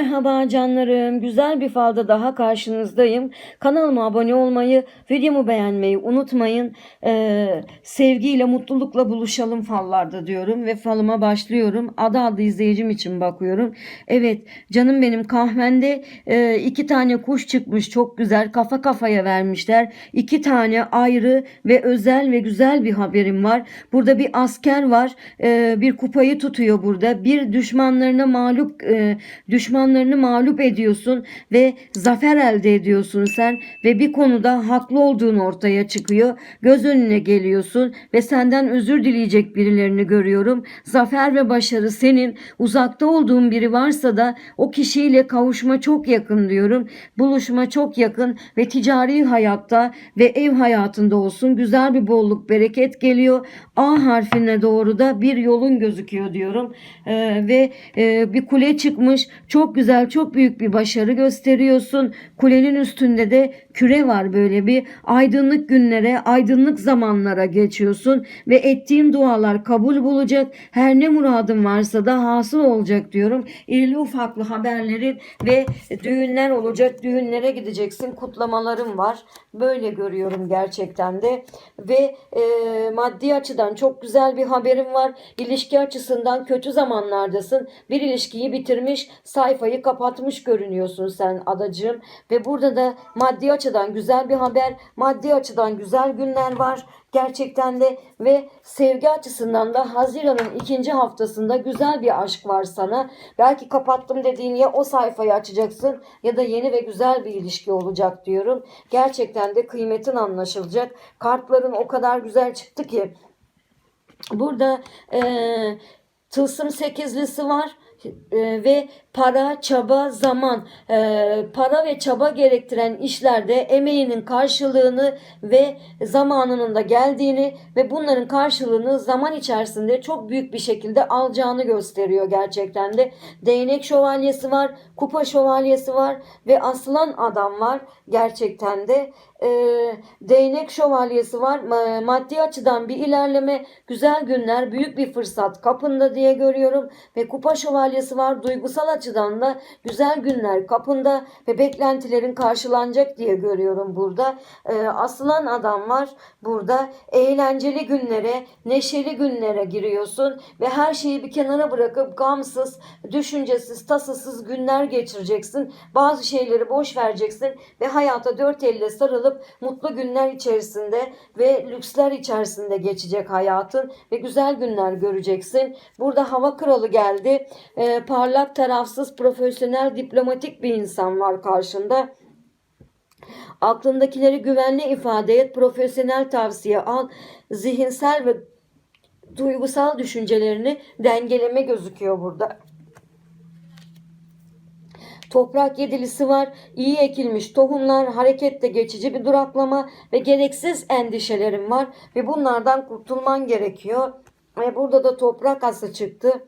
Merhaba canlarım. Güzel bir falda daha karşınızdayım. Kanalıma abone olmayı, videomu beğenmeyi unutmayın. Ee, sevgiyle, mutlulukla buluşalım fallarda diyorum ve falıma başlıyorum. Adı adı izleyicim için bakıyorum. Evet, canım benim kahvende e, iki tane kuş çıkmış. Çok güzel. Kafa kafaya vermişler. İki tane ayrı ve özel ve güzel bir haberim var. Burada bir asker var. Ee, bir kupayı tutuyor burada. Bir düşmanlarına mağlup e, düşmanlarını mağlup ediyorsun ve zafer elde ediyorsun sen ve bir konuda haklı olduğun ortaya çıkıyor. Göz önüne geliyorsun ve senden özür dileyecek birilerini görüyorum. Zafer ve başarı senin. Uzakta olduğun biri varsa da o kişiyle kavuşma çok yakın diyorum. Buluşma çok yakın ve ticari hayatta ve ev hayatında olsun güzel bir bolluk bereket geliyor. A harfine doğru da bir yolun gözüküyor diyorum. Ee, ve e, bir kule çıkmış. Çok güzel, çok büyük bir başarı gösteriyorsun. Kulenin üstünde de küre var böyle bir aydınlık günlere, aydınlık zamanlara geçiyorsun ve ettiğin dualar kabul bulacak. Her ne muradın varsa da hasıl olacak diyorum. İrili ufaklı haberlerin ve düğünler olacak. Düğünlere gideceksin. Kutlamalarım var. Böyle görüyorum gerçekten de. Ve e, maddi açıdan çok güzel bir haberim var. İlişki açısından kötü zamanlardasın. Bir ilişkiyi bitirmiş, sayfayı kapatmış görünüyorsun sen adacığım. Ve burada da maddi açıdan güzel bir haber, maddi açıdan güzel günler var. Gerçekten de ve sevgi açısından da Haziran'ın ikinci haftasında güzel bir aşk var sana. Belki kapattım dediğin ya o sayfayı açacaksın ya da yeni ve güzel bir ilişki olacak diyorum. Gerçekten de kıymetin anlaşılacak. Kartların o kadar güzel çıktı ki. Burada eee tılsım sekizlisi var e, ve para, çaba, zaman, e, para ve çaba gerektiren işlerde emeğinin karşılığını ve zamanının da geldiğini ve bunların karşılığını zaman içerisinde çok büyük bir şekilde alacağını gösteriyor gerçekten de. Değnek şövalyesi var, kupa şövalyesi var ve aslan adam var gerçekten de. E, değnek şövalyesi var. Ma- Maddi açıdan bir ilerleme, güzel günler, büyük bir fırsat kapında diye görüyorum ve kupa şövalyesi var. Duygusal açıdan da güzel günler kapında ve beklentilerin karşılanacak diye görüyorum burada. Ee, asılan adam var burada. Eğlenceli günlere, neşeli günlere giriyorsun ve her şeyi bir kenara bırakıp gamsız, düşüncesiz, tasasız günler geçireceksin. Bazı şeyleri boş vereceksin ve hayata dört elle sarılıp mutlu günler içerisinde ve lüksler içerisinde geçecek hayatın ve güzel günler göreceksin. Burada hava kralı geldi. Ee, parlak, tarafsız, profesyonel, diplomatik bir insan var karşında. Aklındakileri güvenli ifade et, profesyonel tavsiye al, zihinsel ve duygusal düşüncelerini dengeleme gözüküyor burada. Toprak yedilisi var. iyi ekilmiş tohumlar, harekette geçici bir duraklama ve gereksiz endişelerim var ve bunlardan kurtulman gerekiyor. Ve burada da toprak ası çıktı.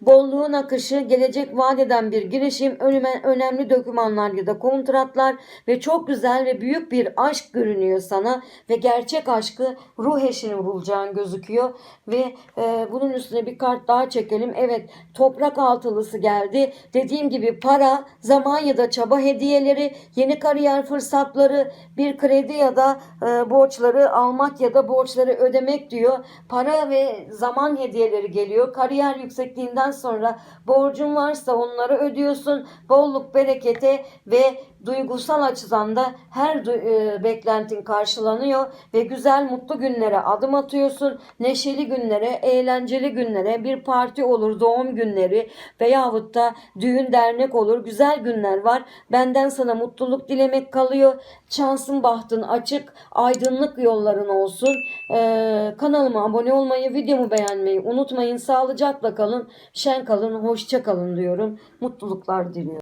Bolluğun akışı, gelecek vaat eden bir girişim, önüme önemli dokümanlar ya da kontratlar ve çok güzel ve büyük bir aşk görünüyor sana ve gerçek aşkı ruh eşini bulacağın gözüküyor ve e, bunun üstüne bir kart daha çekelim. Evet, toprak altılısı geldi. Dediğim gibi para, zaman ya da çaba hediyeleri, yeni kariyer fırsatları, bir kredi ya da e, borçları almak ya da borçları ödemek diyor. Para ve zaman hediyeleri geliyor. Kariyer yüksekliğinden sonra borcun varsa onları ödüyorsun. Bolluk, berekete ve duygusal açıdan da her du- e, beklentin karşılanıyor ve güzel mutlu günlere adım atıyorsun. Neşeli günlere, eğlenceli günlere, bir parti olur, doğum günleri veyahut da düğün dernek olur. Güzel günler var. Benden sana mutluluk dilemek kalıyor. Şansın bahtın açık, aydınlık yolların olsun. Ee, kanalıma abone olmayı, videomu beğenmeyi unutmayın. Sağlıcakla kalın, şen kalın, hoşça kalın diyorum. Mutluluklar diliyorum.